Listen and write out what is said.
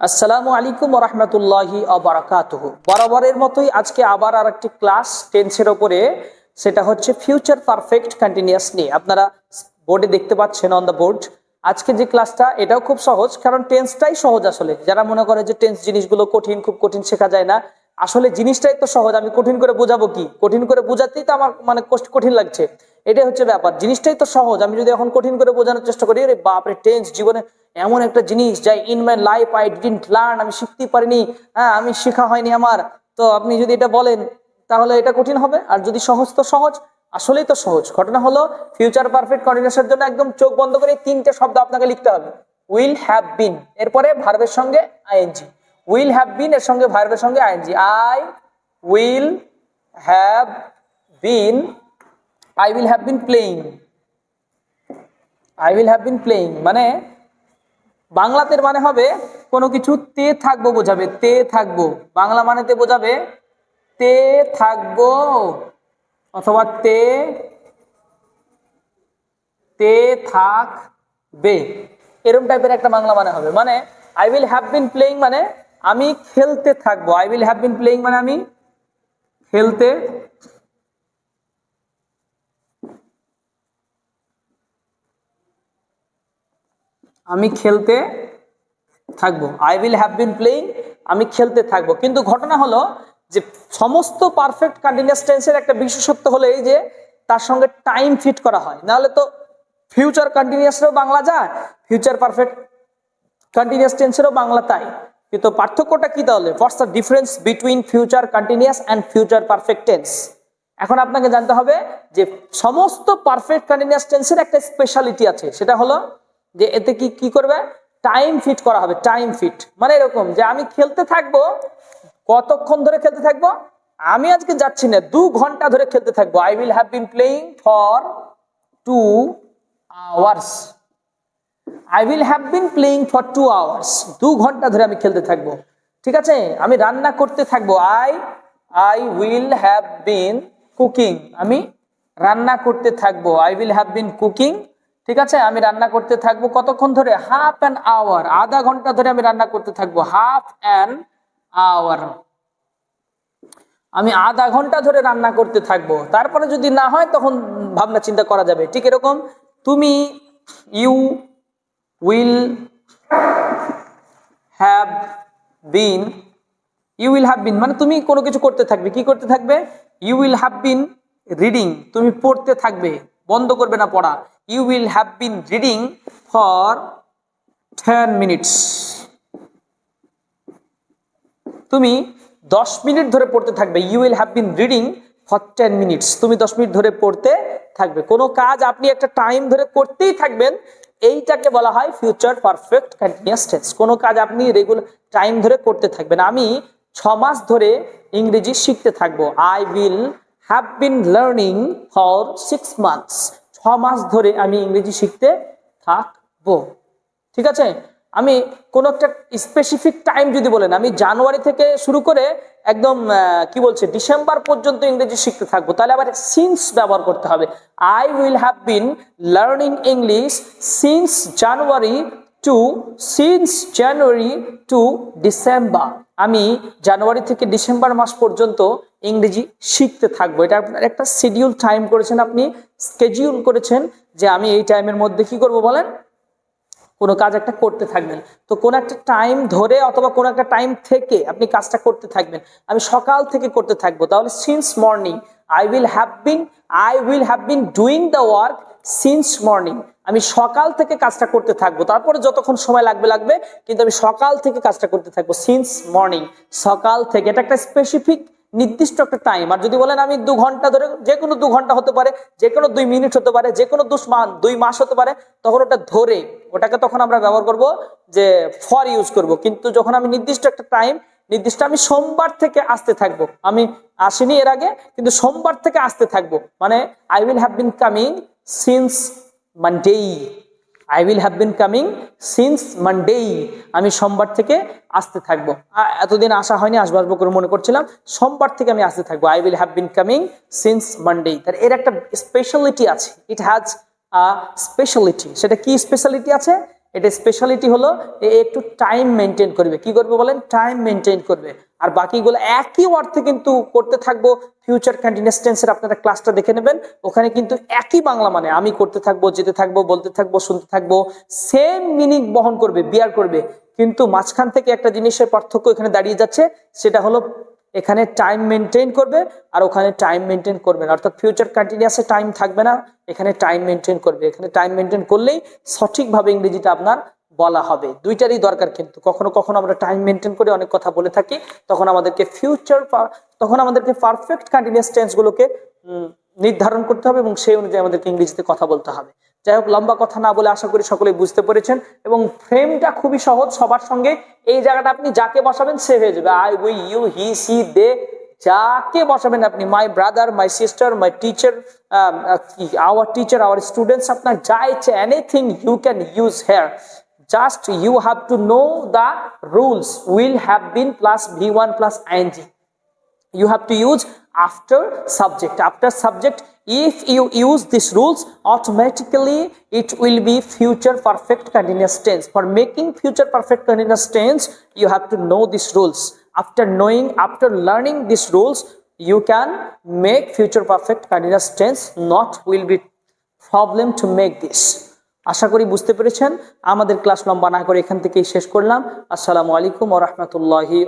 আসসালামু আলাইকুম রহমতুল্লাহি অবরাকাতুহ বরাবরের মতোই আজকে আবার আর একটি ক্লাস টেন্সের ওপরে, সেটা হচ্ছে ফিউচার পারফেক্ট কন্টিনিউয়াস নিয়ে। আপনারা বোর্ডে দেখতে পাচ্ছেন অন দ্য বোর্ড আজকে যে ক্লাসটা, এটাও খুব সহজ, কারণ টেন্সটাই সহজ আসলে। যারা মনে করে যে টেন্স জিনিসগুলো কঠিন, খুব কঠিন শেখা যায় না আসলে জিনিসটাই তো সহজ, আমি কঠিন করে বোঝাবো কি? কঠিন করে বোঝাতেই তো আমার মানে কষ্ট কঠিন লাগছে। এটাই হচ্ছে ব্যাপার, জিনিসটাই তো সহজ, আমি যদি এখন কঠিন করে বোঝানোর চেষ্টা করি, আরে বাপরে টেন্স জীবনে এমন একটা জিনিস যাই in my life I didn't learn আমি শিখতেই পারিনি হ্যাঁ আমি শেখা হয়নি আমার। তো আপনি যদি এটা বলেন, তাহলে এটা কঠিন হবে, আর যদি সহজ তো সহজ, আসলেই তো সহজ। ঘটনা হলো ফিউচার পারফেক্ট কন্টিনিউসের জন্য একদম চোখ বন্ধ করে তিনটে শব্দ আপনাকে লিখতে হবে। উইল হ্যাভ বিন এরপরে ভার্বের সঙ্গে আইএনজি উইল হ্যাভ বিন এর সঙ্গে ভার্বের সঙ্গে ING I will have been I will have been playing I will have been playing মানে বাংলাতে মানে হবে কোনো কিছু তে থাকব বোঝাবে, তে থাকব। বাংলা মানেতে বোঝাবে তে থাকব অথবা তে তে থাকবে। এরকম টাইপের একটা বাংলা মানে হবে। মানে I will have been playing মানে আমি খেলতে থাকব। I will have been playing মানে আমি খেলতে আমি খেলতে থাকব। I will have been playing আমি খেলতে থাকব। কিন্তু ঘটনা হলো যে সমস্ত পারফেক্ট কন্টিনিউয়াস টেন্সের একটা বিশেষত্ব হলো এই যে তার সঙ্গে টাইম ফিট করা হয়। নাহলে তো ফিউচার কন্টিনিউয়াসেরও বাংলা যায় ফিউচার পারফেক্ট কন্টিনিউয়াস টেন্সেরও বাংলা তাই। কিন্তু পার্থক্যটা কি তাহলে? What's the difference between future continuous and future perfect tense এখন আপনাকে জানতে হবে যে সমস্ত পারফেক্ট কন্টিনিউয়াস টেন্সের একটা স্পেশালিটি আছে। সেটা হলো যে এতে কি কি করবে? টাইম ফিট করা হবে টাইম ফিট মানে এরকম যে আমি খেলতে থাকব, কতক্ষণ ধরে খেলতে থাকব? আমি আজকে যাচ্ছি না, দু ঘণ্টা ধরে খেলতে থাকব। I will have been playing for two hours I will have been playing for two hours দু ঘণ্টা ধরে আমি খেলতে থাকব। ঠিক আছে? আমি রান্না করতে থাকব। I I will have been cooking আমি রান্না করতে থাকব। I will have been cooking ঠিক আছে? আমি রান্না করতে থাকব কতক্ষণ ধরে? হাফ অ্যান আওয়ার আধা ঘণ্টা ধরে আমি রান্না করতে থাকব। হাফ অ্যান আওয়ার আমি আধা ঘণ্টা ধরে রান্না করতে থাকব। তারপরে যদি না হয়, তখন ভাবনা চিন্তা করা যাবে। ঠিক এরকম? তুমি you will have been you will have been মানে তুমি কোনো কিছু করতে থাকবে, কি করতে থাকবে? You will have been reading তুমি পড়তে থাকবে, বন্ধ করবে না পড়া। You will have been reading for ten minutes তুমি দশ মিনিট ধরে পড়তে থাকবে you will have been reading for ten minutes তুমি দশ মিনিট ধরে পড়তে থাকবে। কোনো কাজ আপনি একটা টাইম ধরে করতেই থাকবেন এইটাকে বলা হয় ফিউচার পারফেক্ট কন্টিনিউয়াস টেন্স কোনো কাজ আপনি রেগুলার টাইম ধরে করতে থাকবেন। আমি ছ মাস ধরে ইংরেজি শিখতে থাকব। I will have been learning for six months ছ মাস ধরে আমি ইংরেজি শিখতে থাকব। ঠিক আছে? আমি কোনো একটা স্পেসিফিক টাইম যদি বলেন, আমি জানুয়ারি থেকে শুরু করে একদম কি বলছে ডিসেম্বর পর্যন্ত ইংরেজি শিখতে থাকব। তাহলে আবার সিন্স ব্যবহার করতে হবে। I will have been learning English since January to since January to December আমি জানুয়ারি থেকে ডিসেম্বর মাস পর্যন্ত ইংরেজি শিখতে থাকব। এটা আপনার একটা শিডিউল টাইম করেছেন, আপনি স্কেডিউল করেছেন যে আমি এই টাইমের মধ্যে কি করব বলেন? কোনো কাজ একটা করতে থাকবেন। তো কোনো একটা টাইম ধরে অথবা কোনো একটা টাইম থেকে আপনি কাজটা করতে থাকবেন। আমি সকাল থেকে করতে থাকব। তাহলে since morning I will have been I will have been doing the work since morning আমি সকাল থেকে কাজটা করতে থাকব। তারপরে যতক্ষণ সময় লাগবে লাগবে। কিন্তু আমি সকাল থেকে কাজটা করতে থাকব সিন্স মর্নিং সকাল থেকে। এটা একটা স্পেসিফিক নির্দিষ্ট একটা টাইম আর যদি বলেন আমি দু ঘণ্টা ধরে যে কোনো দু ঘণ্টা হতে পারে যে কোনো দুই মিনিট হতে পারে যে কোনো দুই মাস হতে পারে, তখন ওটা ধরে, ওটাকে তখন আমরা ব্যবহার করব যে ফর ইউজ করব। কিন্তু যখন আমি নির্দিষ্ট একটা টাইম নির্দিষ্ট আমি সোমবার থেকে আসতে থাকব, আমি আসিনি এর আগে, কিন্তু সোমবার থেকে আসতে থাকব মানে I will have been coming since Monday I will have been coming since Monday আমি সোমবার থেকে আসতে থাকব। এতদিন আসা হয়নি, আসব আসব করে মনে করছিলাম। সোমবার থেকে আমি আসতে থাকব। I will have been coming since Monday তার এর একটা স্পেশালিটি আছে। ইট হ্যাজ আ স্পেশালিটি সেটা কি স্পেশালিটি আছে? এটা স্পেশালিটি হলো একটু টাইম মেনটেন করবে। কি করবে বলেন? টাইম মেনটেন করবে। আর বাকিগুলো একই অর্থে কিন্তু করতে থাকব। ফিউচার কন্টিনিউয়াস টেন্সের আপনারা ক্লাসটা দেখে নেবেন। ওখানে কিন্তু একই বাংলা মানে আমি করতে থাকব, যেতে থাকব, বলতে থাকব, শুনতে থাকব। সেম মিনিং বহন করবে বিয়ার করবে। কিন্তু মাঝখান থেকে একটা জিনিসের পার্থক্য এখানে দাঁড়িয়ে যাচ্ছে, সেটা হলো এখানে টাইম মেনটেন করবে আর ওখানে টাইম মেনটেন করবে না। অর্থাৎ ফিউচার কন্টিনিউয়াসে টাইম থাকবে না, এখানে টাইম মেনটেন করবে। এখানে টাইম মেনটেন করলেই সঠিকভাবে ইংরেজিটা আপনার বলা হবে। দুইটারই দরকার কিন্তু। কখনো কখনো আমরা টাইম মেনটেন করে অনেক কথা বলে থাকি, তখন আমাদেরকে ফিউচার তখন আমাদেরকে পারফেক্ট কন্টিনিউয়াস টেন্সগুলোকে নির্ধারণ করতে হবে এবং সেই অনুযায়ী আমাদেরকে ইংরেজিতে কথা বলতে হবে। যাই হোক, লম্বা কথা না বলে আশা করি সকলে বুঝতে পেরেছেন এবং ফ্রেমটা খুবই সহজ সবার সঙ্গে। এই জায়গাটা আপনি যাকে বসাবেন সে হয়ে যাবে। I we you he she they যাকে বসাবেন আপনি। My brother my sister my teacher our teacher our students আপনার যা ইচ্ছে anything you can use here Just you have to know the rules will have been plus V1 plus ing. You have to use after subject. After subject, if you use these rules, automatically it will be future perfect continuous tense. For making future perfect continuous tense, you have to know these rules. After knowing, after learning these rules, you can make future perfect continuous tense. Not will be problem to make this. আশা করি বুঝতে পেরেছেন। আমাদের class লম্বা না করে এখান থেকেই শেষ করলাম। আসসালামু আলাইকুম ও রহমতুল্লাহি